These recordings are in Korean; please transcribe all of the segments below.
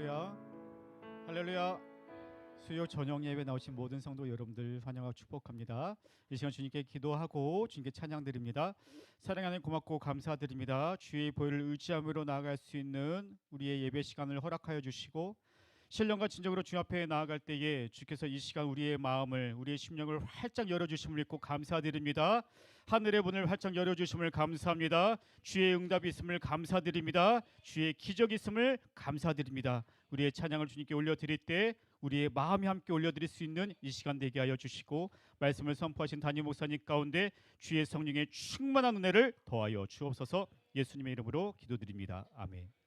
할렐루야. 할렐루야. 수요 저녁 예배 나오신 모든 성도 여러분들 환영하고 축복합니다. 이 시간 주님께 기도하고 주님께 찬양 드립니다. 사랑하는 고맙고 감사드립니다. 주의 보혈을 의지함으로 나아갈 수 있는 우리의 예배 시간을 허락하여 주시고 신령과 진정으로 주 앞에 나아갈 때에 주께서 이 시간 우리의 마음을 우리의 심령을 활짝 열어 주심을 믿고 감사드립니다. 하늘의 문을 활짝 열어 주심을 감사합니다. 주의 응답이 있음을 감사드립니다. 주의 기적이 있음을 감사드립니다. 우리의 찬양을 주님께 올려 드릴 때 우리의 마음이 함께 올려 드릴 수 있는 이 시간 되게 하여 주시고 말씀을 선포하신 담임 목사님 가운데 주의 성령의 충만한 은혜를 더하여 주옵소서. 예수님의 이름으로 기도드립니다. 아멘.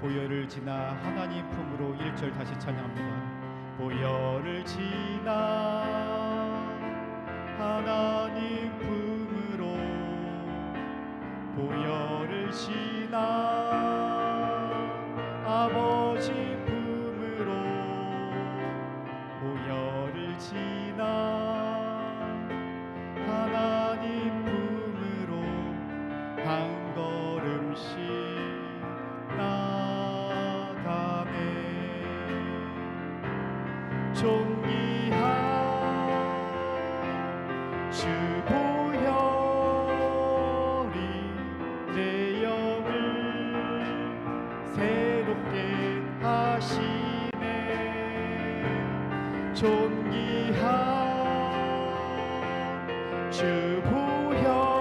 보혈을 지나 하나님 품으로 1절 다시 찬양합니다. 보혈을 지나 하나님 품으로 보혈을 지나 존귀한 주 보혈이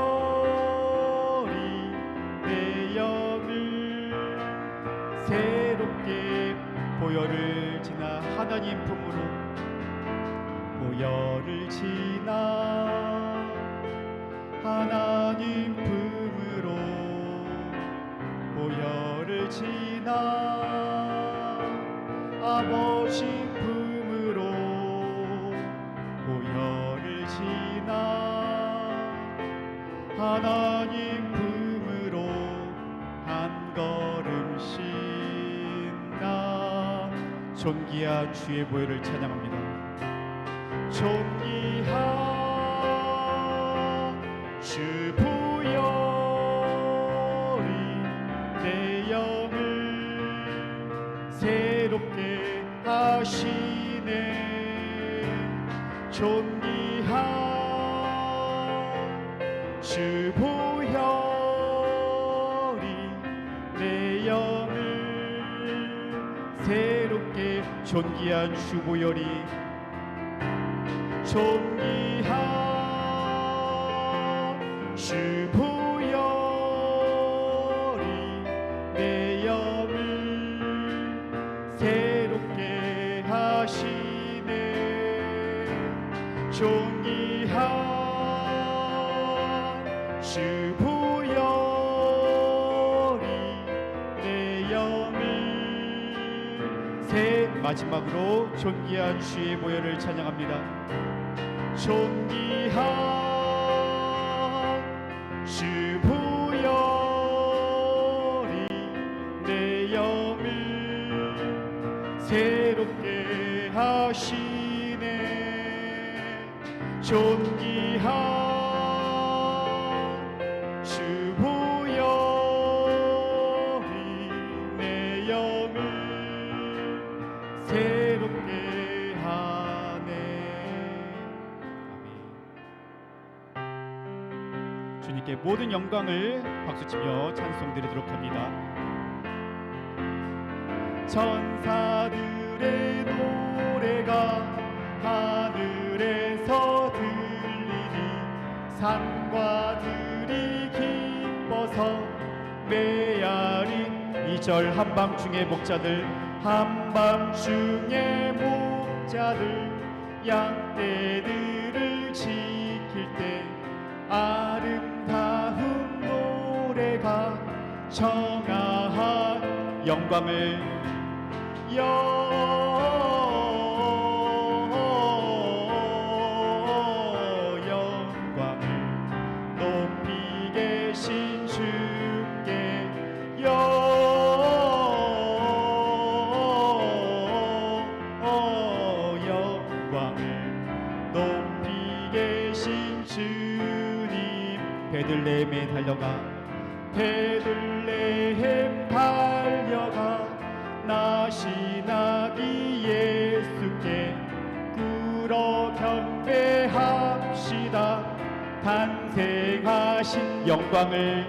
내 영을 새롭게 보혈을 지나 하나님 품으로 보혈을 지나 하나님 품으로 보혈을 지나 아버지 하나님 품으로 한 걸음씩 나 존귀한 주의 보혈을 찬양합니다. 존귀한 주 보혈이 내 영을 새롭게 하시네 존 존귀한 주 보혈이 존귀한 새 마지막으로 존귀한 주의 보혈을 찬양합니다. 존귀한 주 보혈이 내 영을 새롭게 하시네 존귀 모든 영광을 박수치며 찬송 드리도록 합니다. 천사들의 노래가 하늘에서 들리니 산과 들이 기뻐서 메아리 이절 한밤중의 목자들 한밤중의 목자들 양떼들을 지킬 때 노래가 청아한 영광을 영 영광을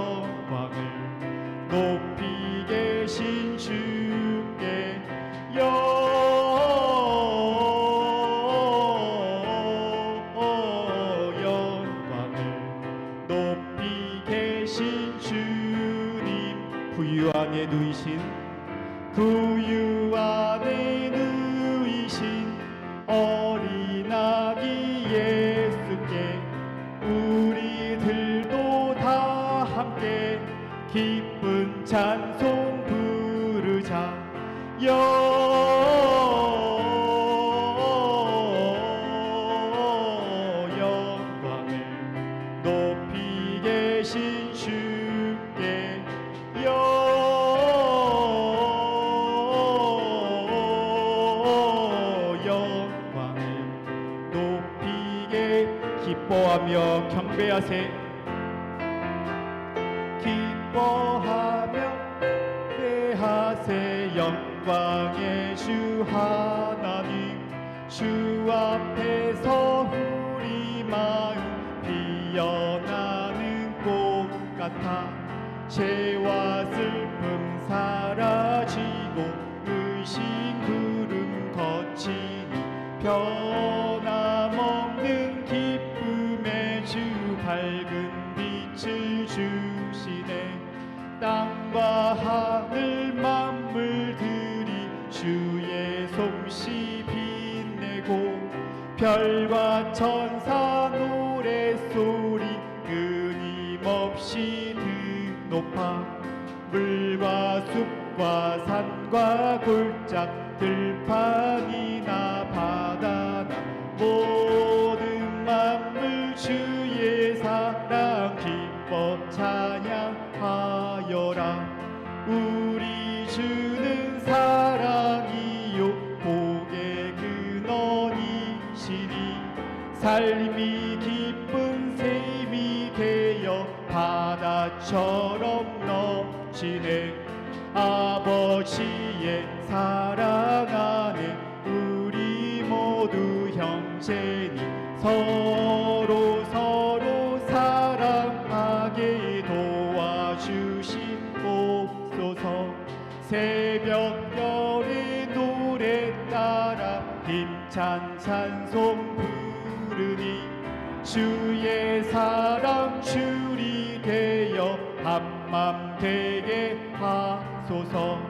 영광을 높이 계신 주께 영광을 높이 계신 주님 부유 안에 누이신 찬송 부르자 영광을 높이 계신 주께 영광을 높이게 기뻐하며 경배하세. 기뻐하 영광의 주 하나님 주 앞에서 우리 마음 피어나는 꽃 같아 죄와 슬픔 사라지고 의심 구름 거치니 변함없는 기쁨의 주 밝은 빛을 주시네. 땅과 하늘 별과 천사 노래소리 끊임없이 드높아 물과 숲과 산과 골짝 들판이나 바다나 모든 만물 주 삶이 기쁜 샘이 되어 바다처럼 넘치네. 아버지의 사랑 안에 우리 모두 형제니 서로 서로 사랑하게 도와주시옵소서. 새벽 별의 노래 따라 힘찬 찬송 주의 사랑 줄이 되어 한맘 되게 하소서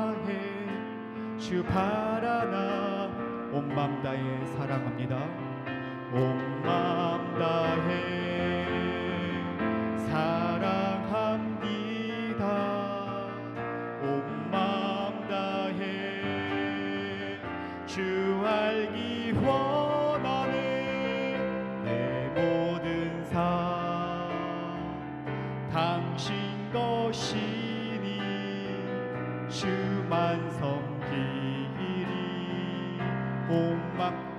주 바라나. 온맘 다해 사랑합니다. 온맘 다해 사랑합니다. 온맘 다해 주 알기 원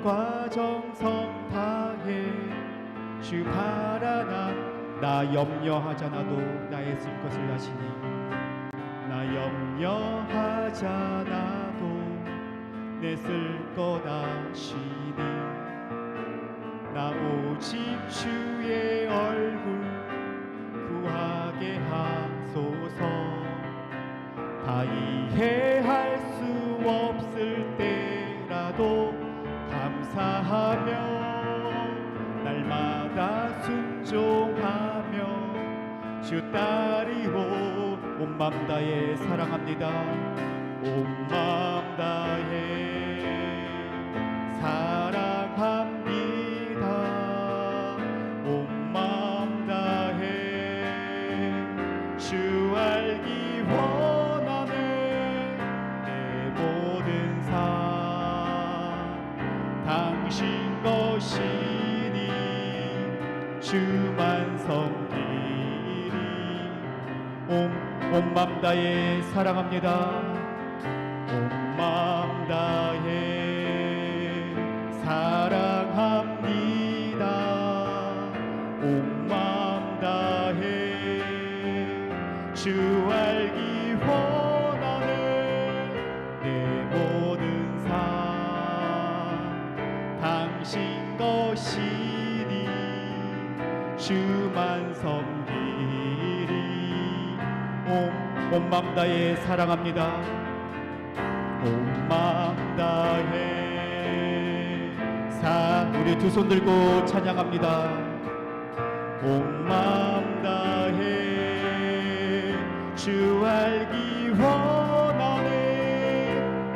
맘과 정성 다해 주 바라나 나 염려하잖아도 나의 쓸 것을 아시니. 나 염려하잖아도 내 쓸 것 아시니. 나 오직 주의 얼굴 구하게 하소서. 다 이해할 수 없을 때라도 감사하며 날마다 순종하며 주 따리고 온맘 다해 사랑합니다. 온맘 다해 사랑합니다. 온맘 다해 주 알기 원하네 내 모든 삶 당신 것이니 주만 섬기리. 온맘 다해 사랑합니다. 온맘 다해 사랑합니다. 온맘 다해 주 알기 주만 섬기리 온맘 다해 사랑합니다. 온맘 다해 사 우리 두 손 들고 찬양합니다. 온맘 다해 주 알기 원하네.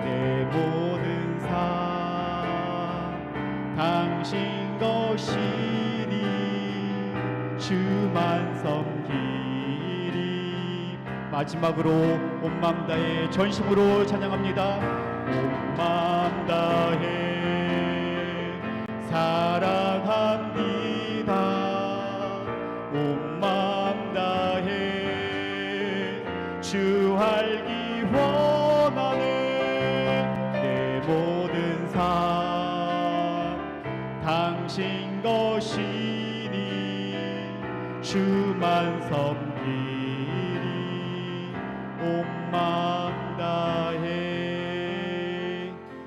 내 모든 삶 당신 것이니 주만 섬기리 마지막으로 온맘 다해 전심으로 찬양합니다. 온맘 온맘 다해.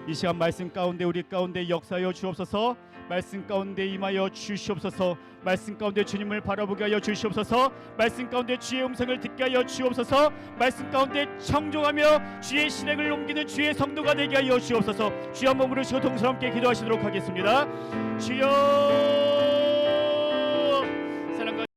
이 시간 말씀 가운데 우리 가운데 역사하여 주옵소서. 말씀 가운데 임하여 주시옵소서. 말씀 가운데 주님을 바라보게 하여 주시옵소서. 말씀 가운데 주의 음성을 듣게 하여 주옵소서. 말씀 가운데 청종하며 주의 실행을 옮기는 주의 성도가 되게 하여 주옵소서. 주여 몸으로 쉬고 동서 함께 기도하시도록 하겠습니다. 주여